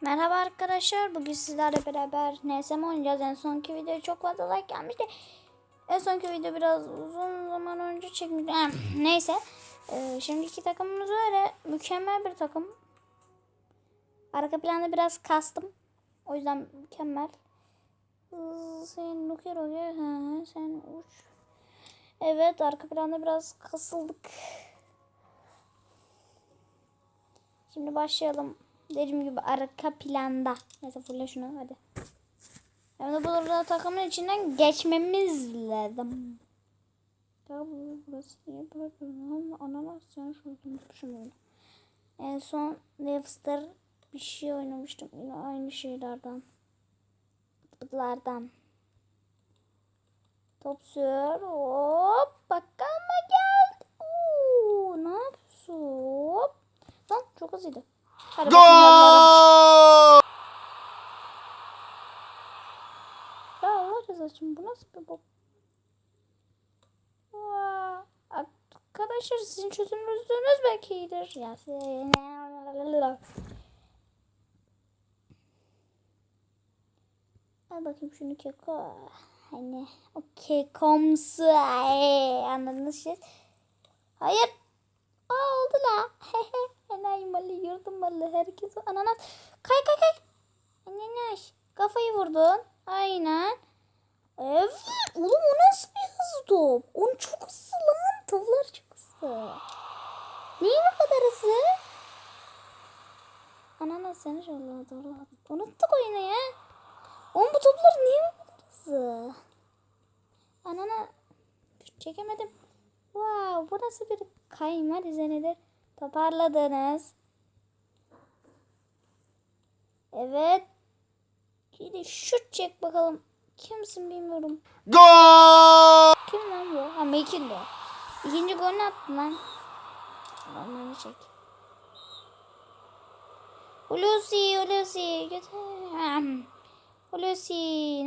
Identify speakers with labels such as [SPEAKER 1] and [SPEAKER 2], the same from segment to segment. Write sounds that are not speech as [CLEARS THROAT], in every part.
[SPEAKER 1] Merhaba arkadaşlar. Bugün sizlerle beraber NSM oynayacağız. En sonki video çok fazla like gelmişti. En sonki video biraz uzun zaman önce çekmiştim. [CLEARS THROAT] Neyse. Ee, şimdiki takımımız öyle. Mükemmel bir takım. Arka planda biraz kastım. O yüzden mükemmel. Sen Nuker oluyor. Sen uç. Evet arka planda biraz kasıldık. Şimdi başlayalım. Dediğim gibi arka planda. Neyse fulle şunu hadi. Hem de burada takımın içinden geçmemiz lazım. Ya bu- burası niye böyle? Ananas sen şurada unutmuşum onu. En son Lefster bir şey oynamıştım. Yine aynı şeylerden. Bıtlardan. Top sür. Hop. Bakama geldi. Oo, ne yapıyorsun? Hop. Lan çok hızlıydı. Yavrularım. Ya Allah rızası için bu nasıl bir bok? Arkadaşlar sizin çözümünüz belki iyidir. Ya. Al bakayım şunu keko. Hani o kekomsu. Anladınız siz? Hayır. Ananas. Kay kay kay. Ananas. Kafayı vurdun. Aynen. Evet. Oğlum o nasıl bir hızlı top? Onu çok hızlı lan. Toplar çok hızlı. Niye bu kadar hızlı? Ananas sen inşallah doğru. Unuttuk oyunu ya. Oğlum bu toplar niye bu kadar hızlı? Anana çekemedim. Wow bu nasıl bir kayma düzenidir? Toparladınız. Evet. Şimdi şut çek bakalım. Kimsin bilmiyorum.
[SPEAKER 2] Gol!
[SPEAKER 1] Kim lan bu? Ha Mekin de. İkinci golünü attın lan. Onları çek. Hulusi, Hulusi. Götür. Hulusi.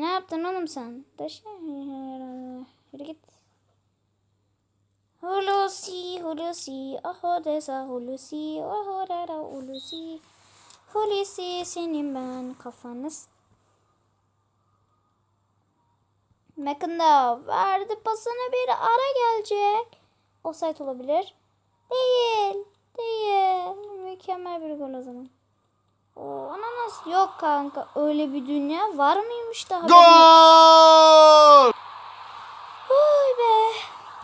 [SPEAKER 1] Ne yaptın oğlum sen? Taşı. Yürü git. Hulusi, Hulusi. Aho desa Hulusi. Aho dera Hulusi. Hulusi senin ben kafanız. Mekında verdi pasını bir ara gelecek. Offside olabilir. Değil. Değil. Mükemmel bir gol o zaman. Oo, ananas yok kanka. Öyle bir dünya var mıymış da haberim yok.
[SPEAKER 2] Gol!
[SPEAKER 1] Oy be.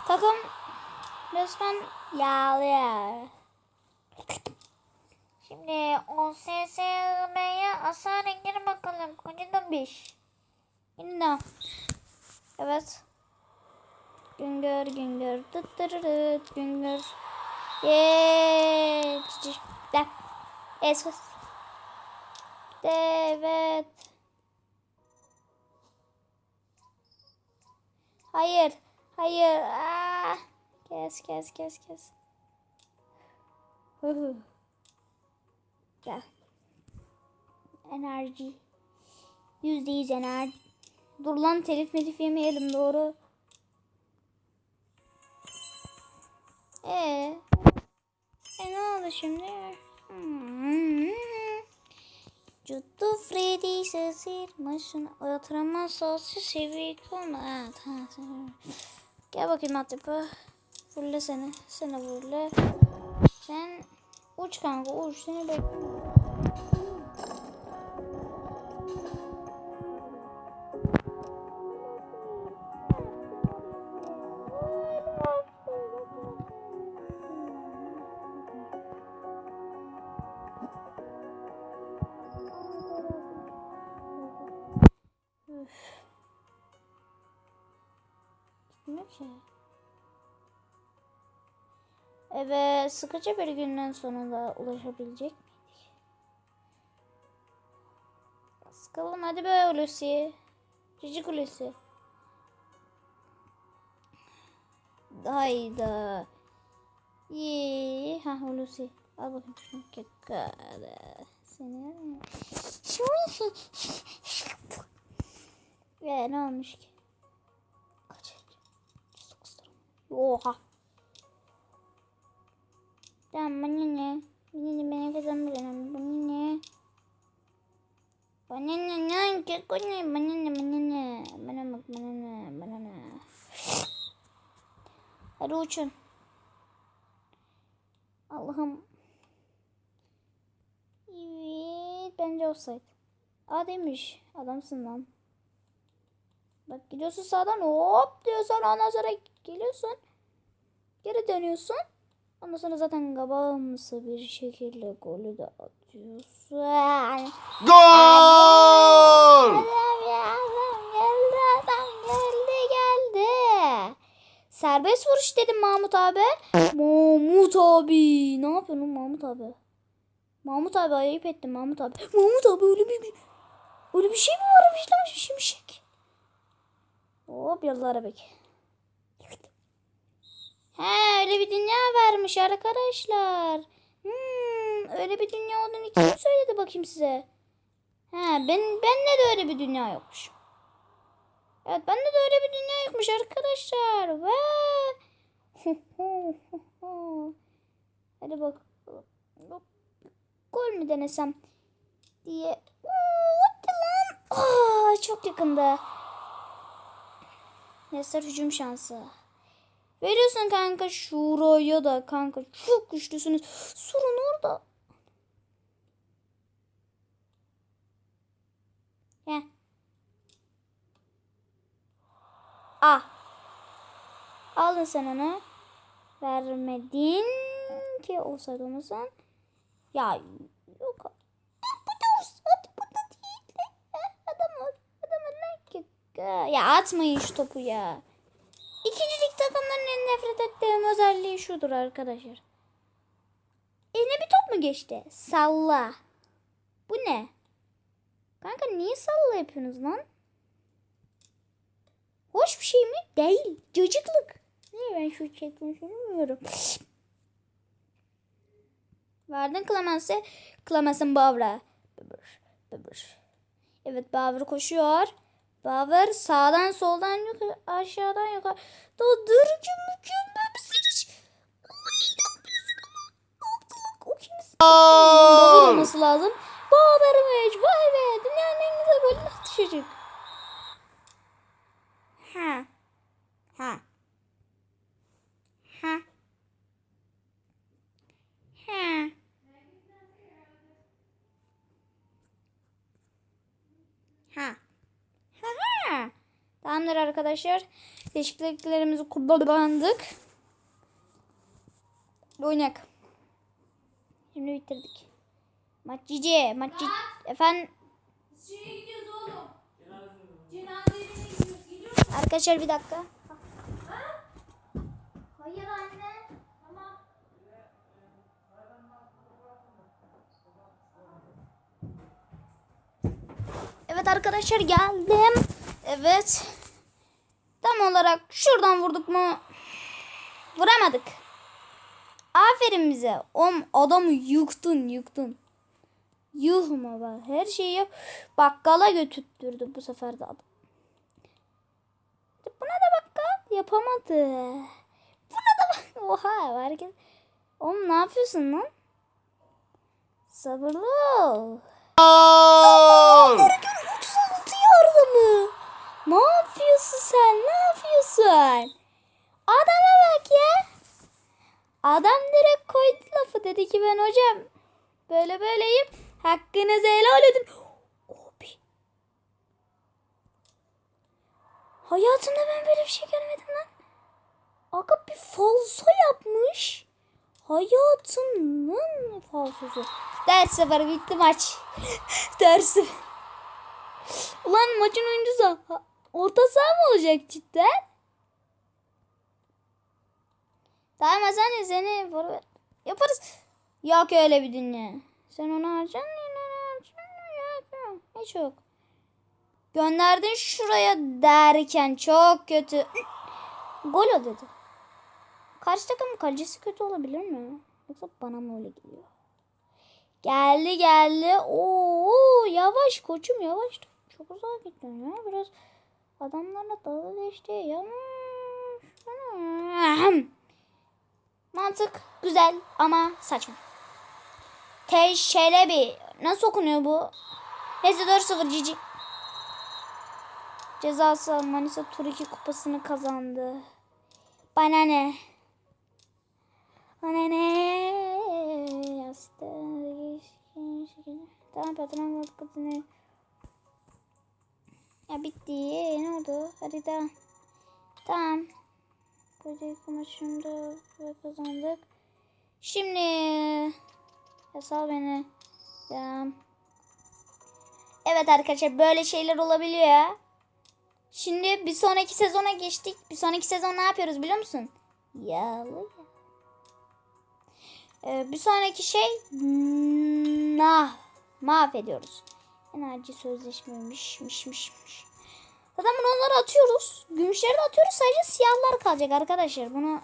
[SPEAKER 1] Takım resmen yağlıyor. Şimdi o SSM'ye hasar gir bakalım. Kocadan bir. Yine. Evet. Güngör güngör tıttırırıt güngör. Yeee. De. Esos. Evet. Hayır. Hayır. Aa. Kes kes kes kes. Hı hı. Gel. Enerji. Yüzde yüz enerji. Dur lan telif melif yemeyelim doğru. Ee, e ne oldu şimdi? Hmm. Cuttu Freddy sesir maşın oyatıramaz sosu sevik olma. Gel bakayım Atipa. Fulle seni. Seni fulle. Sen uç kanka uç seni bekliyorum. Üf. Gitmiyor ki. Evet, sıkıcı bir günden sonunda ulaşabilecek miydik? Sıkıldım hadi be Hulusi. Cici Hulusi. Hayda. İyi. Ha Hulusi. Al bakayım şunu. Kekada. Seni. Ve [LAUGHS] ne olmuş ki? Kaç? Oha. Tamam bana ne? Bana ne bana kazanmayacağım. Bana ne? Bana ne ne keko ne bana ne bana ne bana bak bana ne bana ne. Hadi uçun. Allah'ım. Evet bence offside. Aa demiş. Adamsın lan. Bak gidiyorsun sağdan hop diyorsun ondan sonra geliyorsun. Geri dönüyorsun. Ondan sonra zaten kabağımsı bir şekilde golü de atıyorsun.
[SPEAKER 2] Gol!
[SPEAKER 1] Adam adam geldi adam geldi geldi. Serbest vuruş dedim Mahmut abi. Mahmut abi. Ne yapıyorsun Mahmut abi? Mahmut abi ayıp ettim Mahmut abi. Mahmut abi öyle bir, bir öyle bir şey mi varmış lan şimşek? Hop yollara bek. He öyle bir dünya varmış arkadaşlar. Hmm, öyle bir dünya olduğunu kim söyledi bakayım size? He ben bende de öyle bir dünya yokmuş. Evet bende de öyle bir dünya yokmuş arkadaşlar. Ve [LAUGHS] Hadi bak. Gol mü denesem diye. Hadi lan. Aa, çok yakında. Nesler hücum şansı. Veriyorsun kanka şuraya da kanka çok güçlüsünüz. Sorun orada. Heh. Ah. Aldın sen onu. Vermedin ki olsaydı olmasan. Ya yok. Bu da olsaydı bu da değil de. Adam adam ne ki? Ya atmayın şu topu ya. İkincilik takımların en nefret ettiğim özelliği şudur arkadaşlar. Eline bir top mu geçti? Salla. Bu ne? Kanka niye salla yapıyorsunuz lan? Hoş bir şey mi? Değil. Cacıklık. Niye ben şu çekmiş bilmiyorum. Verdin Clemens'e. Clemens'in Bavra. Bıbır, bıbır. Evet Bavra koşuyor. Bavra sağdan soldan yukarı aşağıdan yukarı. Daldırıcı mükemmel bir lan? O kimsin? Bavra
[SPEAKER 2] Gol!
[SPEAKER 1] olması lazım. Bavarmış. Vay be. Dünyanın en güzel golünü attı çocuk. Ha. Ha. Ha. Ha. Ha. Ha. Tamamdır arkadaşlar. Değişikliklerimizi kullandık. Oynak. Şimdi bitirdik. Maç cici. Maç cici. Efendim.
[SPEAKER 3] Şeye gidiyoruz oğlum. Cenaze evine gidiyoruz. Gidiyoruz.
[SPEAKER 1] Arkadaşlar bir dakika. Hayır anne.
[SPEAKER 3] Tamam.
[SPEAKER 1] Evet arkadaşlar geldim. Evet. Tam olarak şuradan vurduk mu? Vuramadık. Aferin bize. Om adamı yıktın yıktın. Yuhma bak. Her şeyi yap. Bakkala götürttürdü bu sefer de adam. Buna da bakkal yapamadı. Buna da bak. [LAUGHS] Oha herkes. Oğlum ne yapıyorsun lan? Sabırlı ol.
[SPEAKER 2] Gol!
[SPEAKER 1] Gör 36 yardımı. Ne yapıyorsun sen? Ne yapıyorsun? Adama bak ya. Adam direkt koydu lafı. Dedi ki ben hocam böyle böyleyim. Hakkınızı helal edin. Abi. Hayatımda ben böyle bir şey görmedim lan. Aga bir falso yapmış. Hayatımın falsosu. Ders sıfır bitti maç. [LAUGHS] Ders. Ulan maçın oyuncusu orta saha mı olacak cidden? Hasan seni forvet yaparız. Yok öyle bir dünya. Sen onu harcayacaksın yine. Hiç yok. Gönderdin şuraya derken çok kötü. Gol o dedi. Karşı takım kalecisi kötü olabilir mi? Yoksa bana mı öyle geliyor? Geldi geldi. Oo yavaş koçum yavaş. Çok uzağa gittin ya. Biraz adamlarla dalga geçti. Yavaş. Mantık güzel ama saçma. Teşelebi. Nasıl okunuyor bu? Neyse 4-0 cici. Cezası Manisa Tur 2 kupasını kazandı. Bana ne? Bana ne? Tamam patron patron. Ya bitti. Ne oldu? Hadi devam. Tamam. Buradaki maçında kazandık. Şimdi ya sal beni. Devam. Evet arkadaşlar böyle şeyler olabiliyor ya. Şimdi bir sonraki sezona geçtik. Bir sonraki sezon ne yapıyoruz biliyor musun? Yalı ya. Ee, bir sonraki şey nah mahvediyoruz. Enerji sözleşmemiş miş miş miş. Zaten bunu onları atıyoruz. Gümüşleri de atıyoruz. Sadece siyahlar kalacak arkadaşlar. Bunu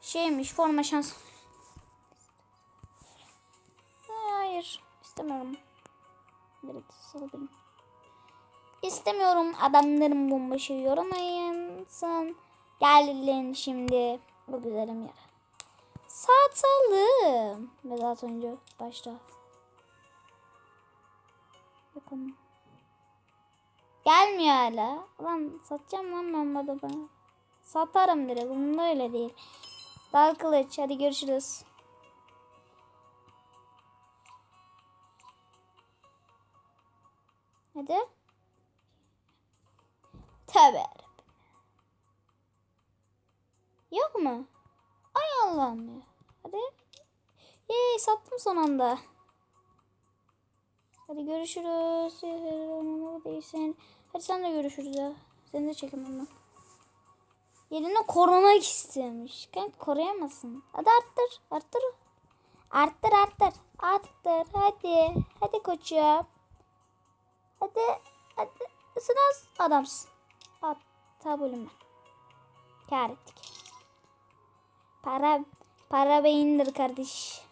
[SPEAKER 1] şeymiş forma şans. Hayır istemiyorum. Direkt salabilirim. İstemiyorum adamların bombaşı yoramayın. Sen gelin şimdi bu güzelim yere. Satalım. Ve zaten önce başta. Bakalım. Gelmiyor hala. Ulan satacağım lan ben bu adamı. Satarım direkt. Bunda öyle değil. Dal kılıç. Hadi görüşürüz. Hadi. Tövbe. Yok mu? Ay Allah'ım ya. Hadi. Yey sattım son anda. Hadi görüşürüz. Değilsin. Hadi sen de görüşürüz ya. Seni de çekemem ben. Yerini korumak istemiş. Kanka koruyamazsın. Hadi arttır. Arttır. Arttır arttır. Arttır. Hadi. Hadi koçum. Hadi. Hadi. Sınaz adamsın. At. Tabulüm ben. Kâr ettik. Para para beyindir kardeş.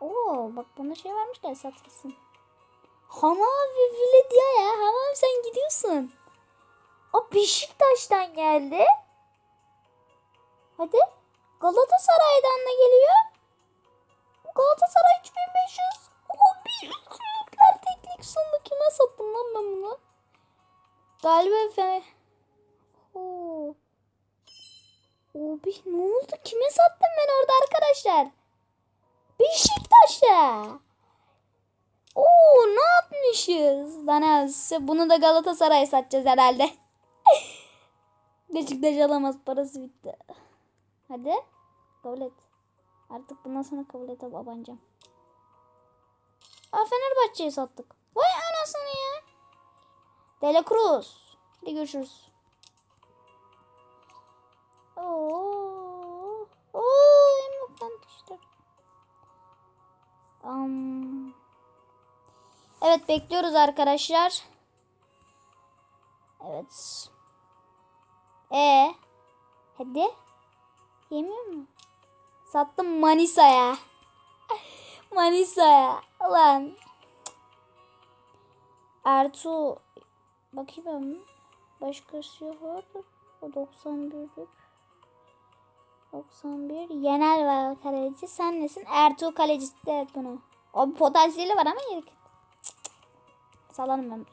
[SPEAKER 1] Oo bak bunda şey vermişler satılsın. Hamam ve Beşiktaş'tan geldi. Hadi. Galatasaray'dan da geliyor. Galatasaray 3500. O bir büyükler teknik sundu. Kime sattım lan ben bunu? Galiba Fener. Oo. Abi ne oldu? Kime sattım ben orada arkadaşlar? Beşiktaş'a. Oo ne yapmışız? Bana bunu da Galatasaray satacağız herhalde. [LAUGHS] Beşiktaş alamaz parası bitti. Hadi kabul et. Artık bundan sonra kabul et abancam. Aa Fenerbahçe'yi sattık. Vay anasını ya. Dela Cruz. Hadi görüşürüz. Oo. Oo, emlaktan düştü. Um. Evet bekliyoruz arkadaşlar. Evet. E hadi. Yemiyor mu? Sattım Manisa'ya. [LAUGHS] Manisa'ya. Ulan. Ertuğ. Bakayım. Başkası yok orada. O 91'lik. 91. Yener var kaleci. Sen nesin? Ertuğ kalecisi. Evet bunu. O potansiyeli var ama yedik. Salarım ben.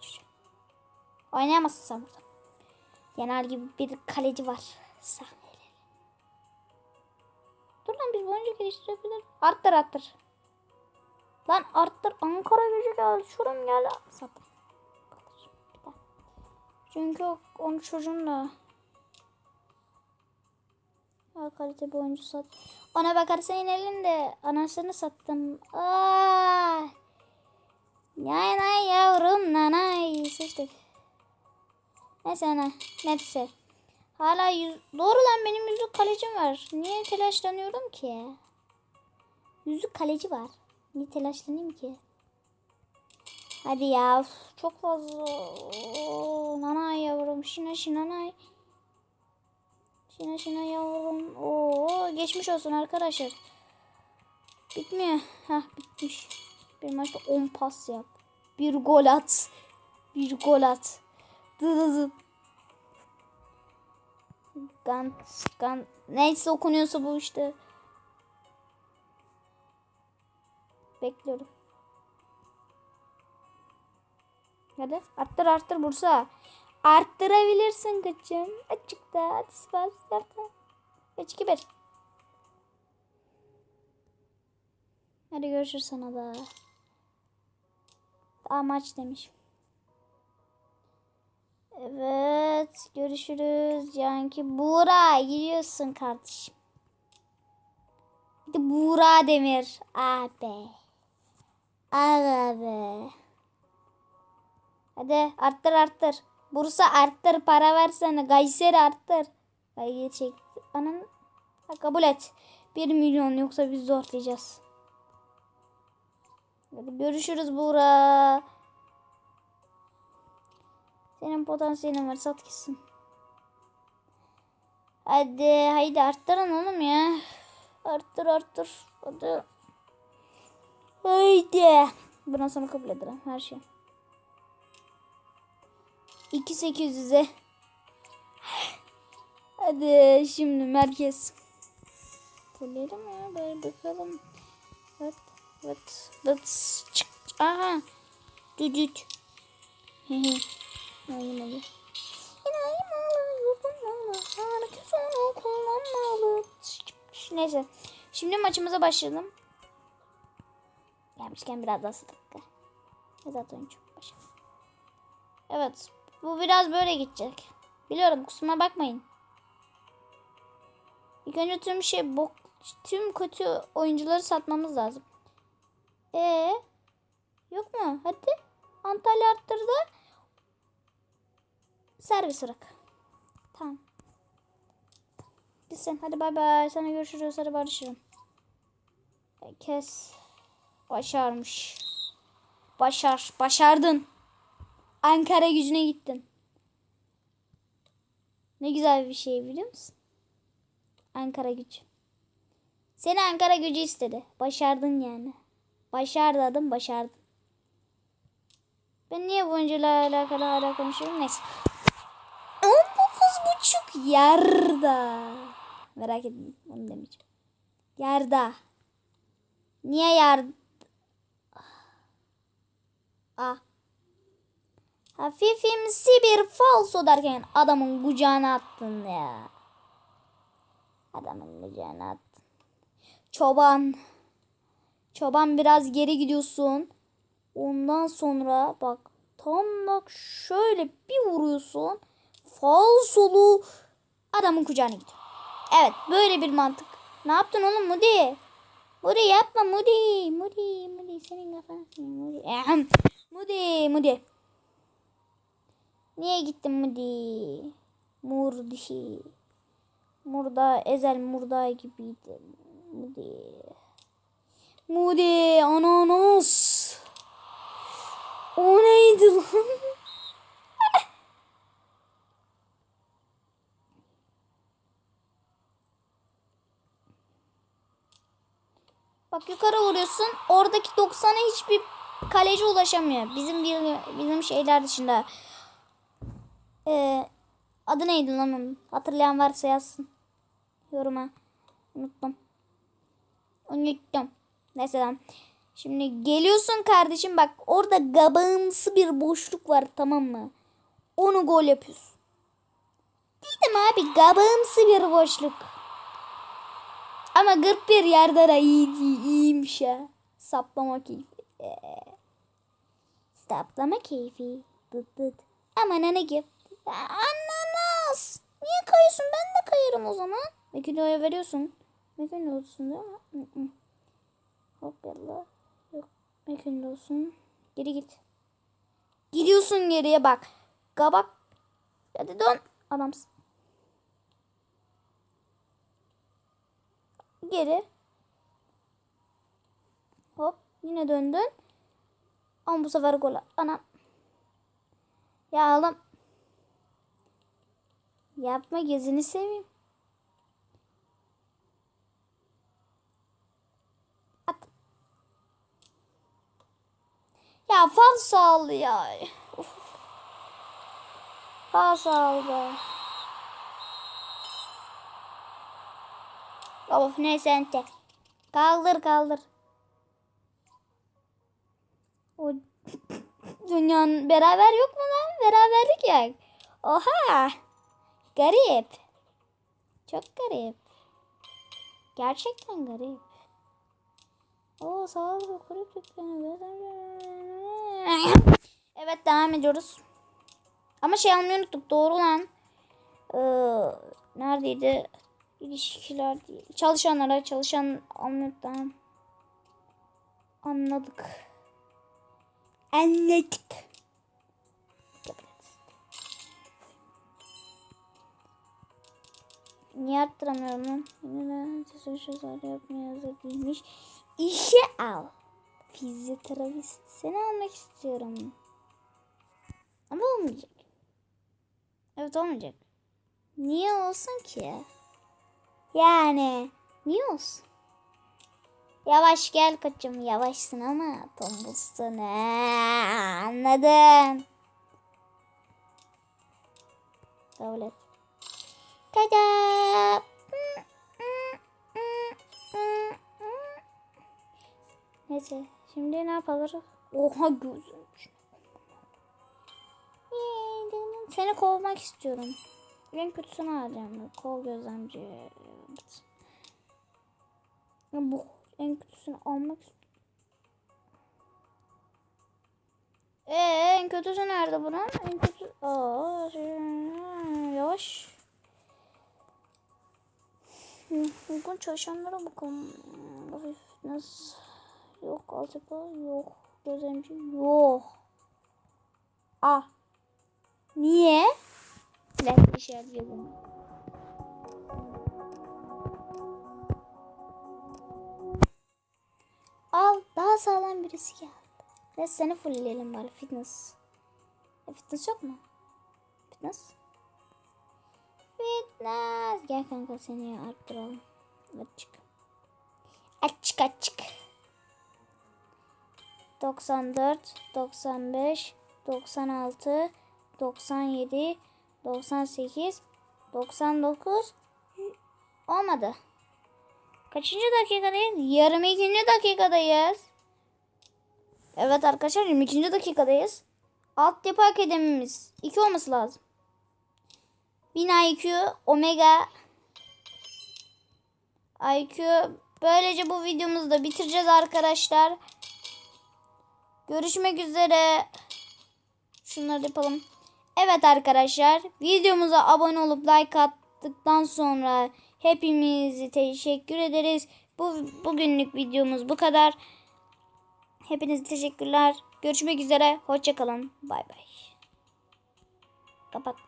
[SPEAKER 1] Oynayamazsın sen burada. Yener gibi bir kaleci var. Sahneleri. Dur lan biz bu oyuncu geliştirebilir. Arttır arttır. Lan arttır. Ankara gücü geldi. Şuram geldi. Sap. Çünkü onun çocuğun da Ha, kalite bir oyuncu sat. Ona bakarsan inelim de anasını sattım. Aa! Nay nay yavrum nanay. Sıçtık. Neyse ana. Hala yüz... Doğru lan benim yüzük kalecim var. Niye telaşlanıyorum ki? Yüzük kaleci var. Niye telaşlanayım ki? Hadi ya. Çok fazla. Oo, nanay yavrum. Şina şinanay. Şina şina yavrum. Oo, geçmiş olsun arkadaşlar. Bitmiyor. Hah bitmiş. Bir maçta 10 pas yap. Bir gol at. Bir gol at. Gant, gant. Neyse okunuyorsa bu işte. Bekliyorum. Hadi arttır arttır Bursa. Arttırabilirsin kızım. Açıkta. Hadi spas. Yaptın. 3 2 1. Hadi görüşürüz sana da. Amaç demiş. Evet. Görüşürüz. Canki. Buğra gidiyorsun kardeşim. Bir de Buğra Demir. Abi. Be. Hadi arttır arttır. Bursa arttır para versene. Kayseri arttır. Kayseri çekti. Anam. Ha, kabul et. 1 milyon yoksa biz zorlayacağız. Hadi görüşürüz Buğra. Senin potansiyelin var sat gitsin. Hadi haydi arttırın oğlum ya. Arttır arttır. Hadi. Haydi. Bundan sonra kabul ederim her şey. 2800'e. Hadi şimdi merkez. Fullerim ya böyle bakalım. Evet. Evet. Çık. Aha. Düdüt. Hehe. Olmadı. İnanmalı, yorulmalı, herkes onu kullanmalı. Neyse. Şimdi maçımıza başlayalım. Gelmişken biraz daha sıdık. Zaten çok başa. Evet. Bu biraz böyle gidecek. Biliyorum kusuma bakmayın. İlk önce tüm şey bok tüm kötü oyuncuları satmamız lazım. E yok mu? Hadi. Antalya arttırdı. Servis bırak. Tamam. Gitsin. Hadi bay bay. Sana görüşürüz. Hadi barışırım. Kes. Başarmış. Başar. Başardın. Ankara gücüne gittin. Ne güzel bir şey biliyor musun? Ankara gücü. Seni Ankara gücü istedi. Başardın yani. Başardı adım başardın. Ben niye bu oyuncuyla alakalı hala konuşuyorum? Neyse. 19 buçuk yarda. Merak etmeyin. Onu demeyeceğim. Yarda. Niye yar... Ah. Hafifimsi bir falso derken adamın kucağına attın ya. Adamın kucağına attın. Çoban. Çoban biraz geri gidiyorsun. Ondan sonra bak tam bak şöyle bir vuruyorsun. Falsolu adamın kucağına gidiyor. Evet böyle bir mantık. Ne yaptın oğlum Mudi? Mudi yapma Mudi. Mudi Mudi senin senin Mudi. Ahem. Mudi Mudi. Niye gittin Mudi? Murdi. Murda ezel murda gibiydi. Mudi. Mudi ananas. O neydi lan? Bak yukarı vuruyorsun. Oradaki 90'a hiçbir kaleci ulaşamıyor. Bizim bizim şeyler dışında. Ee, adı neydi lan onun? Hatırlayan varsa yazsın. Yoruma. Unuttum. Unuttum. Neyse tamam. Şimdi geliyorsun kardeşim bak orada gabağımsı bir boşluk var tamam mı? Onu gol yapıyorsun. Dedim abi gabağımsı bir boşluk. Ama gırp bir yerde de iyi, iyiymiş ya. Saplama keyfi. Saplama keyfi. Dıt dıt. Aman ne gibi. Ananas. Niye kayıyorsun? Ben de kayarım o zaman. Mekido'ya veriyorsun. Mekido olsun değil mi? Hop yallah. Yok. Mekido olsun. Geri git. Gidiyorsun geriye bak. Kabak. Hadi dön. Adamsın. Geri. Hop. Yine döndün. Ama bu sefer gol. Anam. Ya oğlum. Yapma gözünü seveyim. At. Ya fal sağlı ya. Of. Fal sağlı. Of neyse ente. Kaldır kaldır. O Dünyanın beraber yok mu lan? Beraberlik yok. Oha. Garip. Çok garip. Gerçekten garip. Oo sağ ol. Garip. Evet devam ediyoruz. Ama şey almayı unuttuk. Doğru lan. Ee, neredeydi? İlişkiler değil. Çalışanlara çalışan almaktan anladık. Anladık. Niye arttıramıyorum lan? Yine sosyal yapmaya hazır değilmiş. İşe al. Fizyoterapist. Seni almak istiyorum. Ama olmayacak. Evet olmayacak. Niye olsun ki? Yani niye olsun? Yavaş gel koçum yavaşsın ama tombulsun ha, anladın. Kabul et. Tada! Neyse şimdi ne yapalım? Oha gözüm. Seni kovmak istiyorum. En kötüsünü alacağım. Kol gözlemci. Evet. Bu en kötüsünü almak. Ee, en kötüsü nerede bunun? En kötü... Aa, şey- yavaş. Bugün çalışanlara bakalım. Fitness. Yok. Altyapı yok. Gözlemci yok. Ah. Niye? Ben bir şey yapıyorum. Al daha sağlam birisi geldi. Neyse seni fullleyelim bari fitness. E, fitness yok mu? Fitness. Fitness. Gel kanka seni arttıralım. Açık. Açık açık. 94, 95, 96, 97, 98, 99 olmadı. Kaçıncı dakikadayız? 22. dakikadayız. Evet arkadaşlar 22. dakikadayız. Altyapı akademimiz 2 olması lazım. 1000 IQ, Omega IQ. Böylece bu videomuzu da bitireceğiz arkadaşlar. Görüşmek üzere. Şunları yapalım. Evet arkadaşlar videomuza abone olup like attıktan sonra hepimizi teşekkür ederiz. Bu bugünlük videomuz bu kadar. Hepinize teşekkürler. Görüşmek üzere. Hoşçakalın. Bay bay. Kapat.